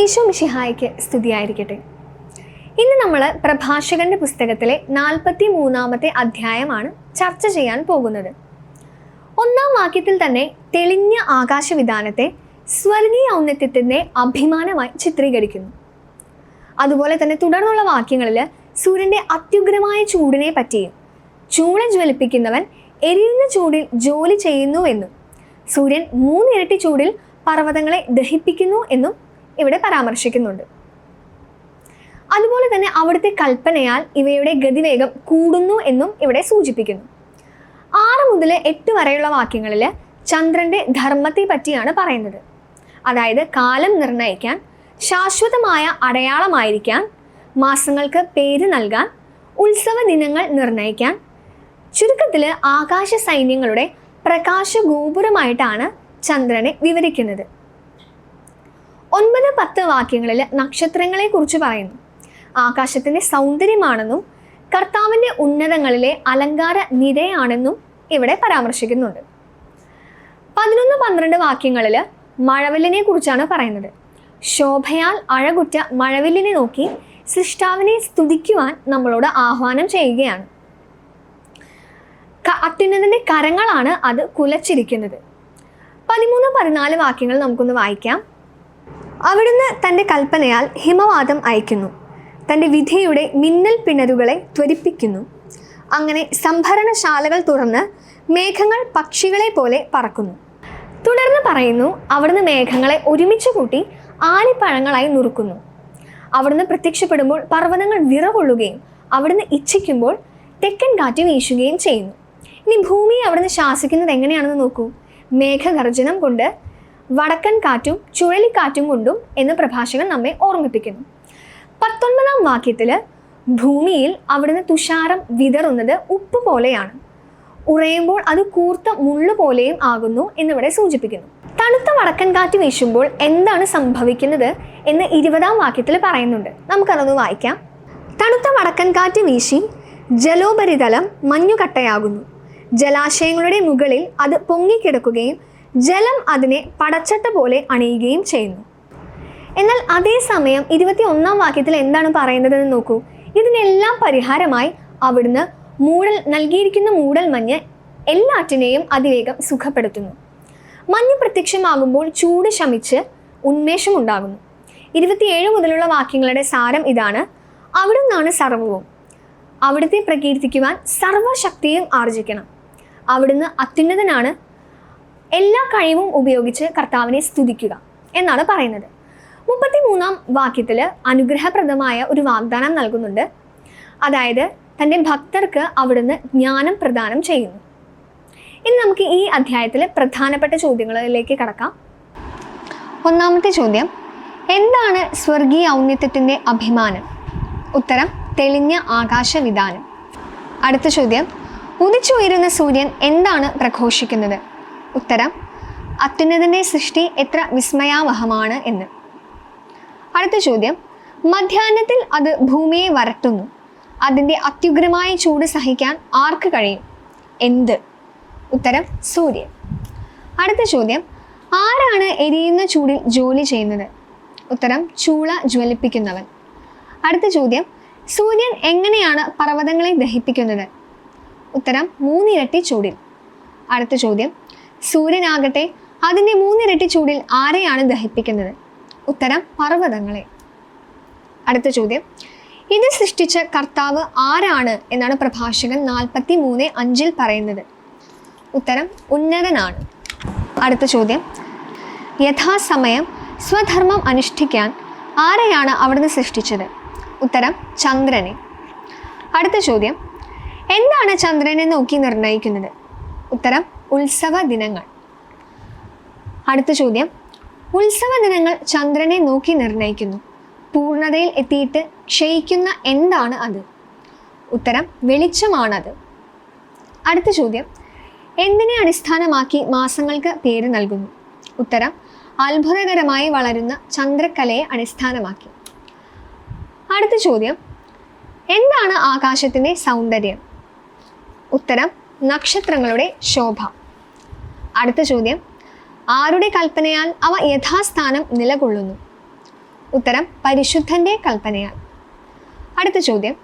ഈശോ മിഷിഹായ്ക്ക് സ്തുതിയായിരിക്കട്ടെ. ഇന്ന് നമ്മൾ പ്രഭാഷകന്റെ പുസ്തകത്തിലെ നാൽപ്പത്തി മൂന്നാമത്തെ അധ്യായമാണ് ചർച്ച ചെയ്യാൻ പോകുന്നത്. ഒന്നാം വാക്യത്തിൽ തന്നെ തെളിഞ്ഞ ആകാശവിധാനത്തെ സ്വർഗീയ ഔന്നത്യത്തിന്റെ അഭിമാനമായി ചിത്രീകരിക്കുന്നു. അതുപോലെ തന്നെ തുടർന്നുള്ള വാക്യങ്ങളിൽ സൂര്യന്റെ അത്യുഗ്രമായ ചൂടിനെ പറ്റിയും ചൂള ജ്വലിപ്പിക്കുന്നവൻ എരിയുന്ന ചൂടിൽ ജോലി ചെയ്യുന്നു ചെയ്യുന്നുവെന്നും സൂര്യൻ മൂന്നിരട്ടി ചൂടിൽ പർവതങ്ങളെ ദഹിപ്പിക്കുന്നു എന്നും ഇവിടെ പരാമർശിക്കുന്നുണ്ട്. അതുപോലെ തന്നെ അവിടുത്തെ കൽപ്പനയാൽ ഇവയുടെ ഗതിവേഗം കൂടുന്നു എന്നും ഇവിടെ സൂചിപ്പിക്കുന്നു. ആറ് മുതൽ എട്ട് വരെയുള്ള വാക്യങ്ങളിൽ ചന്ദ്രന്റെ ധർമ്മത്തെ പറ്റിയാണ് പറയുന്നത്. അതായത് കാലം നിർണയിക്കാൻ ശാശ്വതമായ അടയാളമായിരിക്കാൻ മാസങ്ങൾക്ക് പേര് നൽകാൻ ഉത്സവ ദിനങ്ങൾ നിർണയിക്കാൻ ചുരുക്കത്തിൽ ആകാശ സൈന്യങ്ങളുടെ പ്രകാശ ഗോപുരമായിട്ടാണ് ചന്ദ്രനെ വിവരിക്കുന്നത്. ഒൻപത് പത്ത് വാക്യങ്ങളിൽ നക്ഷത്രങ്ങളെ കുറിച്ച് പറയുന്നു. ആകാശത്തിന്റെ സൗന്ദര്യമാണെന്നും കർത്താവിന്റെ ഉന്നതങ്ങളിലെ അലങ്കാര നിരയാണെന്നും ഇവിടെ പരാമർശിക്കുന്നുണ്ട്. പതിനൊന്ന് പന്ത്രണ്ട് വാക്യങ്ങളിൽ മഴവില്ലിനെ കുറിച്ചാണ് പറയുന്നത്. ശോഭയാൽ അഴകുറ്റ മഴവില്ലിനെ നോക്കി സൃഷ്ടാവിനെ സ്തുതിക്കുവാൻ നമ്മളോട് ആഹ്വാനം ചെയ്യുകയാണ്. അത്യുന്നതിന്റെ കരങ്ങളാണ് അത് കുലച്ചിരിക്കുന്നത്. പതിമൂന്ന് പതിനാല് വാക്യങ്ങൾ നമുക്കൊന്ന് വായിക്കാം. അവിടുന്ന് തന്റെ കൽപ്പനയാൽ ഹിമവാദം അയക്കുന്നു തന്റെ വിധിയുടെ മിന്നൽ പിണരുകളെ ത്വരിപ്പിക്കുന്നു അങ്ങനെ സംഭരണശാലകൾ തുറന്ന് മേഘങ്ങൾ പക്ഷികളെ പോലെ പറക്കുന്നു. തുടർന്ന് പറയുന്നു അവിടുന്ന് മേഘങ്ങളെ ഒരുമിച്ച് കൂട്ടി ആലിപ്പഴങ്ങളായി നുറുക്കുന്നു. അവിടുന്ന് പ്രത്യക്ഷപ്പെടുമ്പോൾ പർവതങ്ങൾ വിറകൊള്ളുകയും അവിടുന്ന് ഇച്ഛിക്കുമ്പോൾ തെക്കൻ കാറ്റ് വീശുകയും ചെയ്യുന്നു. ഇനി ഭൂമിയെ അവിടുന്ന് ശാസിക്കുന്നത് എങ്ങനെയാണെന്ന് നോക്കൂ. മേഘഗർജനം കൊണ്ട് വടക്കൻ കാറ്റും ചുഴലിക്കാറ്റും കൊണ്ടും എന്ന് പ്രഭാഷകൻ നമ്മെ ഓർമ്മിപ്പിക്കുന്നു. പത്തൊൻപതാം വാക്യത്തിൽ ഭൂമിയിൽ അവിടുന്ന് തുഷാരം വിതറുന്നത് ഉപ്പ് പോലെയാണ്. ഉറയുമ്പോൾ അത് കൂർത്ത മുള്ളു പോലെയും ആകുന്നു എന്നിവിടെ സൂചിപ്പിക്കുന്നു. തണുത്ത വടക്കൻ കാറ്റ് വീശുമ്പോൾ എന്താണ് സംഭവിക്കുന്നത് എന്ന് ഇരുപതാം വാക്യത്തിൽ പറയുന്നുണ്ട്. നമുക്കതൊന്ന് വായിക്കാം. തണുത്ത വടക്കൻ കാറ്റ് വീശി ജലോപരിതലം മഞ്ഞുകട്ടയാകുന്നു. ജലാശയങ്ങളുടെ മുകളിൽ അത് പൊങ്ങിക്കിടക്കുകയും ജലം അതിനെ പടച്ചട്ട പോലെ അണിയുകയും ചെയ്യുന്നു. എന്നാൽ അതേസമയം ഇരുപത്തി ഒന്നാം വാക്യത്തിൽ എന്താണ് പറയുന്നതെന്ന് നോക്കൂ. ഇതിനെല്ലാം പരിഹാരമായി അവിടുന്ന് മൂടൽ നൽകിയിരിക്കുന്ന മൂടൽ മഞ്ഞ് എല്ലാറ്റിനെയും അതിവേഗം സുഖപ്പെടുത്തുന്നു. മഞ്ഞ് പ്രത്യക്ഷമാകുമ്പോൾ ചൂട് ശമിച്ച് ഉന്മേഷം ഉന്മേഷമുണ്ടാകുന്നു ഇരുപത്തിയേഴ് മുതലുള്ള വാക്യങ്ങളുടെ സാരം ഇതാണ്. അവിടുന്നാണ് സർവവും. അവിടുത്തെ പ്രകീർത്തിക്കുവാൻ സർവശക്തിയും ആർജിക്കണം. അവിടുന്ന് അത്യുന്നതനാണ് എല്ലാ കഴിവും ഉപയോഗിച്ച് കർത്താവിനെ സ്തുതിക്കുക എന്നാണ് പറയുന്നത്. മുപ്പത്തി മൂന്നാം വാക്യത്തിൽ അനുഗ്രഹപ്രദമായ ഒരു വാഗ്ദാനം നൽകുന്നുണ്ട്. അതായത് തന്റെ ഭക്തർക്ക് അവിടുന്ന് ജ്ഞാനം പ്രദാനം ചെയ്യുന്നു. ഇനി നമുക്ക് ഈ അധ്യായത്തിൽ പ്രധാനപ്പെട്ട ചോദ്യങ്ങളിലേക്ക് കടക്കാം. ഒന്നാമത്തെ ചോദ്യം എന്താണ് സ്വർഗീയ ഔന്നത്യത്തിന്റെ അഭിമാനം? ഉത്തരം തെളിഞ്ഞ ആകാശവിധാനം. അടുത്ത ചോദ്യം ഉദിച്ചുയരുന്ന സൂര്യൻ എന്താണ് പ്രഘോഷിക്കുന്നത്? ഉത്തരം അത്യുന്നതന്റെ സൃഷ്ടി എത്ര വിസ്മയാവഹമാണ് എന്ന്. അടുത്ത ചോദ്യം മധ്യാഹ്നത്തിൽ അത് ഭൂമിയെ വരട്ടുന്നു. അതിന്റെ അത്യുഗ്രമായ ചൂട് സഹിക്കാൻ ആർക്ക് കഴിയും? എന്ത്? ഉത്തരം സൂര്യൻ. അടുത്ത ചോദ്യം ആരാണ് എരിയുന്ന ചൂടിൽ ജോലി ചെയ്യുന്നത്? ഉത്തരം ചൂള ജ്വലിപ്പിക്കുന്നവൻ. അടുത്ത ചോദ്യം സൂര്യൻ എങ്ങനെയാണ് പർവതങ്ങളെ ദഹിപ്പിക്കുന്നത്? ഉത്തരം മൂന്നിരട്ടി ചൂടിൽ. അടുത്ത ചോദ്യം സൂര്യനാകട്ടെ അതിന്റെ മൂന്നിരട്ടി ചൂടിൽ ആരെയാണ് ദഹിപ്പിക്കുന്നത്? ഉത്തരം പർവതങ്ങളെ. അടുത്ത ചോദ്യം. ഇത് സൃഷ്ടിച്ച കർത്താവ് ആരാണ് എന്നാണ് പ്രഭാഷകൻ നാൽപ്പത്തി മൂന്ന് അഞ്ചിൽ പറയുന്നത്. ഉത്തരം ഉന്നതനാണ്. അടുത്ത ചോദ്യം. യഥാസമയം സ്വധർമ്മം അനുഷ്ഠിക്കാൻ ആരെയാണ് അവിടുന്ന് സൃഷ്ടിച്ചത്? ഉത്തരം ചന്ദ്രനെ. അടുത്ത ചോദ്യം. എന്താണ് ചന്ദ്രനെ നോക്കി നിർണയിക്കുന്നത് ഉത്തരം ഉത്സവ ദിനങ്ങൾ. അടുത്ത ചോദ്യം. ഉത്സവ ദിനങ്ങൾ ചന്ദ്രനെ നോക്കി നിർണയിക്കുന്നു പൂർണതയിൽ എത്തിയിട്ട് ക്ഷയിക്കുന്ന എന്താണ് അത്? ഉത്തരം വെളിച്ചമാണത്. അടുത്ത ചോദ്യം. എന്തിനെ അടിസ്ഥാനമാക്കി മാസങ്ങൾക്ക് പേര് നൽകുന്നു? ഉത്തരം അത്ഭുതകരമായി വളരുന്ന ചന്ദ്രക്കലയെ അടിസ്ഥാനമാക്കി. അടുത്ത ചോദ്യം. എന്താണ് ആകാശത്തിന്റെ സൗന്ദര്യം? ഉത്തരം നക്ഷത്രങ്ങളുടെ ശോഭ. അടുത്ത ചോദ്യം. ആരുടെ കൽപ്പനയാൽ അവ യഥാസ്ഥാനം നിലകൊള്ളുന്നു? ഉത്തരം പരിശുദ്ധന്റെ കൽപ്പനയാൽ. അടുത്ത ചോദ്യം.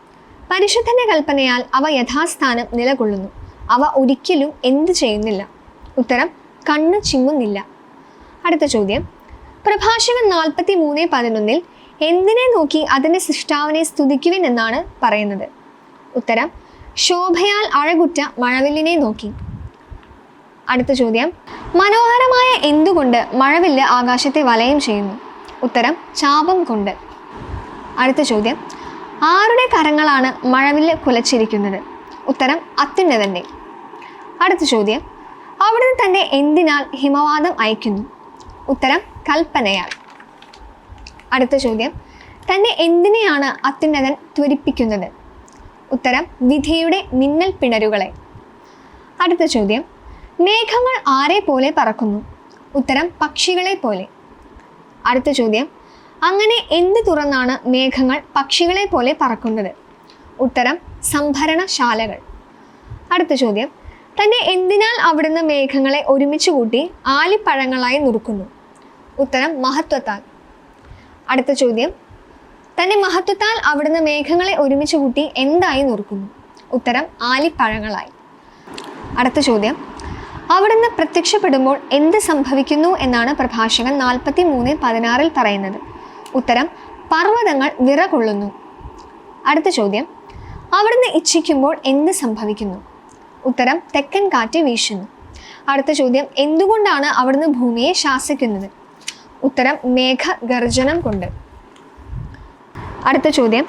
പരിശുദ്ധന്റെ കൽപ്പനയാൽ അവ യഥാസ്ഥാനം നിലകൊള്ളുന്നു. അവ ഒരിക്കലും എന്ത് ചെയ്യുന്നില്ല. ഉത്തരം കണ്ണു ചിമ്മുന്നില്ല. അടുത്ത ചോദ്യം. പ്രഭാഷകൻ നാൽപ്പത്തി മൂന്ന് പതിനൊന്നിൽ എന്തിനെ നോക്കി അതിന്റെ സൃഷ്ടാവിനെ സ്തുതിക്കുവിൻ എന്നാണ് പറയുന്നത്? ഉത്തരം ശോഭയാൽ അഴകുറ്റ മഴവില്ലിനെ നോക്കി. അടുത്ത ചോദ്യം. മനോഹരമായ എന്തുകൊണ്ട് മഴവില്ല് ആകാശത്തെ വലയം ചെയ്യുന്നു? ഉത്തരം ചാപം കൊണ്ട്. അടുത്ത ചോദ്യം. ആരുടെ കരങ്ങളാണ് മഴവില്ല് കുലച്ചിരിക്കുന്നത്? ഉത്തരം അത്യുന്നതന്റെ അടുത്ത ചോദ്യം. അവിടുന്ന് തന്നെ എന്തിനാൽ ഹിമവാദം അയക്കുന്നു? ഉത്തരം കൽപ്പനയാൽ. അടുത്ത ചോദ്യം. തന്നെ എന്തിനെയാണ് അത്യുന്നതൻ ത്വരിപ്പിക്കുന്നത്? ഉത്തരം വിധിയുടെ മിന്നൽ പിണരുകളെ. അടുത്ത ചോദ്യം. മേഘങ്ങൾ ആരെ പോലെ പറക്കുന്നു? ഉത്തരം പക്ഷികളെ പോലെ. അടുത്ത ചോദ്യം. അങ്ങനെ എന്ത് തുറന്നാണ് മേഘങ്ങൾ പക്ഷികളെ പോലെ പറക്കുന്നത്? ഉത്തരം സംഭരണശാലകൾ. അടുത്ത ചോദ്യം. തന്നെ എന്തിനാൽ അവിടുന്ന് മേഘങ്ങളെ ഒരുമിച്ച് കൂട്ടി ആലിപ്പഴങ്ങളായി നുറുക്കുന്നു? ഉത്തരം മഹത്വത്താൽ. അടുത്ത ചോദ്യം. തന്നെ മഹത്വത്താൽ അവിടുന്ന് മേഘങ്ങളെ ഒരുമിച്ച് കൂട്ടി എന്തായി നുറുക്കുന്നു? ഉത്തരം ആലിപ്പഴങ്ങളായി. അടുത്ത ചോദ്യം. അവിടുന്ന് പ്രത്യക്ഷപ്പെടുമ്പോൾ എന്ത് സംഭവിക്കുന്നു എന്നാണ് പ്രഭാഷകൻ നാൽപ്പത്തി മൂന്ന് പതിനാറിൽ പറയുന്നത്. ഉത്തരം പർവതങ്ങൾ വിറകൊള്ളുന്നു. അടുത്ത ചോദ്യം. അവിടുന്ന് ഇച്ഛിക്കുമ്പോൾ എന്ത് സംഭവിക്കുന്നു? ഉത്തരം തെക്കൻ കാറ്റ് വീശുന്നു. അടുത്ത ചോദ്യം എന്തുകൊണ്ടാണ് അവിടുന്ന് ഭൂമിയെ ശാസിക്കുന്നത്? ഉത്തരം മേഘ ഗർജനം കൊണ്ട്. അടുത്ത ചോദ്യം.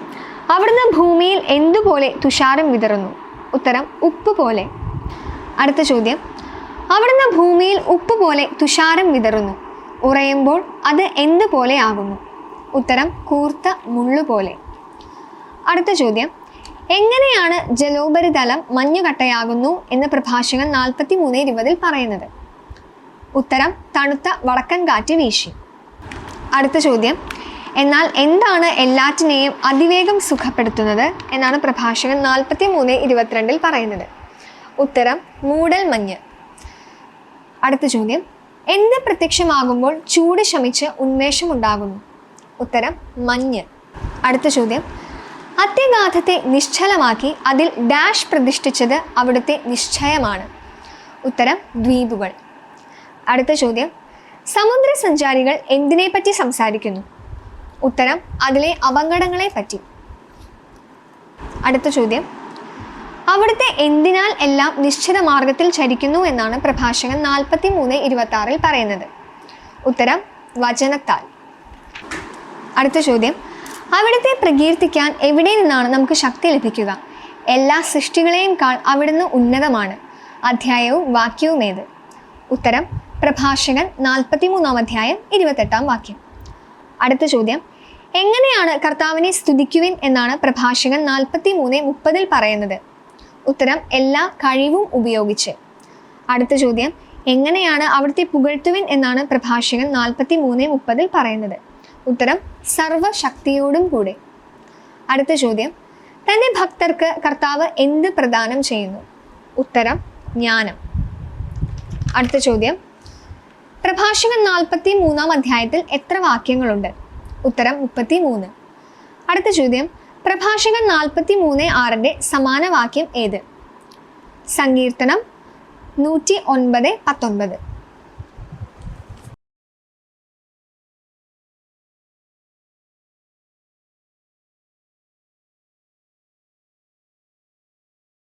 അവിടുന്ന് ഭൂമിയിൽ എന്തുപോലെ തുഷാരം വിതറുന്നു? ഉത്തരം ഉപ്പ് പോലെ. അടുത്ത ചോദ്യം. അവിടുന്ന് ഭൂമിയിൽ ഉപ്പ് പോലെ തുഷാരം വിതറുന്നു. ഉറയുമ്പോൾ അത് എന്തുപോലെ ആകുന്നു? ഉത്തരം കൂർത്ത മുള്ളുപോലെ അടുത്ത ചോദ്യം. എങ്ങനെയാണ് ജലോപരിതലം മഞ്ഞുകട്ടയാകുന്നു എന്ന് പ്രഭാഷകൻ നാൽപ്പത്തി മൂന്ന് ഇരുപതിൽ പറയുന്നത്? ഉത്തരം തണുത്ത വടക്കൻ കാറ്റ് വീശി. അടുത്ത ചോദ്യം. എന്നാൽ എന്താണ് എല്ലാറ്റിനെയും അതിവേഗം സുഖപ്പെടുത്തുന്നത് എന്നാണ് പ്രഭാഷകൻ നാൽപ്പത്തി മൂന്ന് ഇരുപത്തിരണ്ടിൽ പറയുന്നത്. ഉത്തരം മൂടൽ മഞ്ഞ്. അടുത്ത ചോദ്യം എന്ത് പ്രത്യക്ഷമാകുമ്പോൾ ചൂട് ശമിച്ച് ഉന്മേഷം ഉണ്ടാകുന്നു ഉത്തരം മഞ്ഞ്. അടുത്ത ചോദ്യം അത്യഗാധത്തെ നിശ്ചലമാക്കി അതിൽ ഡാഷ് പ്രതിഷ്ഠിച്ചത് അവിടുത്തെ നിശ്ചയമാണ്. ഉത്തരം ദ്വീപുകൾ. അടുത്ത ചോദ്യം സമുദ്രസഞ്ചാരികൾ എന്തിനെപ്പറ്റി സംസാരിക്കുന്നു? ഉത്തരം അതിലെ അപകടങ്ങളെ പറ്റി. അടുത്ത ചോദ്യം. അവിടുത്തെ എന്തിനാൽ എല്ലാം നിശ്ചിത മാർഗത്തിൽ ചരിക്കുന്നു എന്നാണ് പ്രഭാഷകൻ നാൽപ്പത്തി മൂന്ന് ഇരുപത്തി ആറിൽ പറയുന്നത്. ഉത്തരം വചനത്താൽ. അടുത്ത ചോദ്യം. അവിടുത്തെ പ്രകീർത്തിക്കാൻ എവിടെ നിന്നാണ് നമുക്ക് ശക്തി ലഭിക്കുക? എല്ലാ സൃഷ്ടികളെയും കാൾ അവിടുന്ന് ഉന്നതമാണ്. അധ്യായവും വാക്യവും ഏത്? ഉത്തരം പ്രഭാഷകൻ നാൽപ്പത്തി മൂന്നാം അധ്യായം ഇരുപത്തെട്ടാം വാക്യം. അടുത്ത ചോദ്യം. എങ്ങനെയാണ് കർത്താവിനെ സ്തുതിക്കുവിൻ എന്നാണ് പ്രഭാഷകൻ നാൽപ്പത്തി മൂന്ന് മുപ്പതിൽ പറയുന്നത്? ഉത്തരം എല്ലാ കഴിവും ഉപയോഗിച്ച്. അടുത്ത ചോദ്യം എങ്ങനെയാണ് അവിടുത്തെ പുകഴ്ത്തുവിൻ എന്നാണ് പ്രഭാഷകൻ നാൽപ്പത്തി മൂന്ന് മുപ്പതിൽ പറയുന്നത്? ഉത്തരം സർവശക്തിയോടും കൂടെ. അടുത്ത ചോദ്യം തന്റെ ഭക്തർക്ക് കർത്താവ് എന്ത് പ്രദാനം ചെയ്യുന്നു? ഉത്തരം ജ്ഞാനം. അടുത്ത ചോദ്യം പ്രഭാഷകൻ നാൽപ്പത്തി മൂന്നാം അധ്യായത്തിൽ എത്ര വാക്യങ്ങളുണ്ട്? ഉത്തരം മുപ്പത്തി മൂന്ന് അടുത്ത ചോദ്യം പ്രഭാഷകൻ നാൽപ്പത്തി മൂന്ന് ആറിന്റെ സമാന വാക്യം ഏത്? സങ്കീർത്തനം നൂറ്റി ഒൻപത് പത്തൊൻപത്.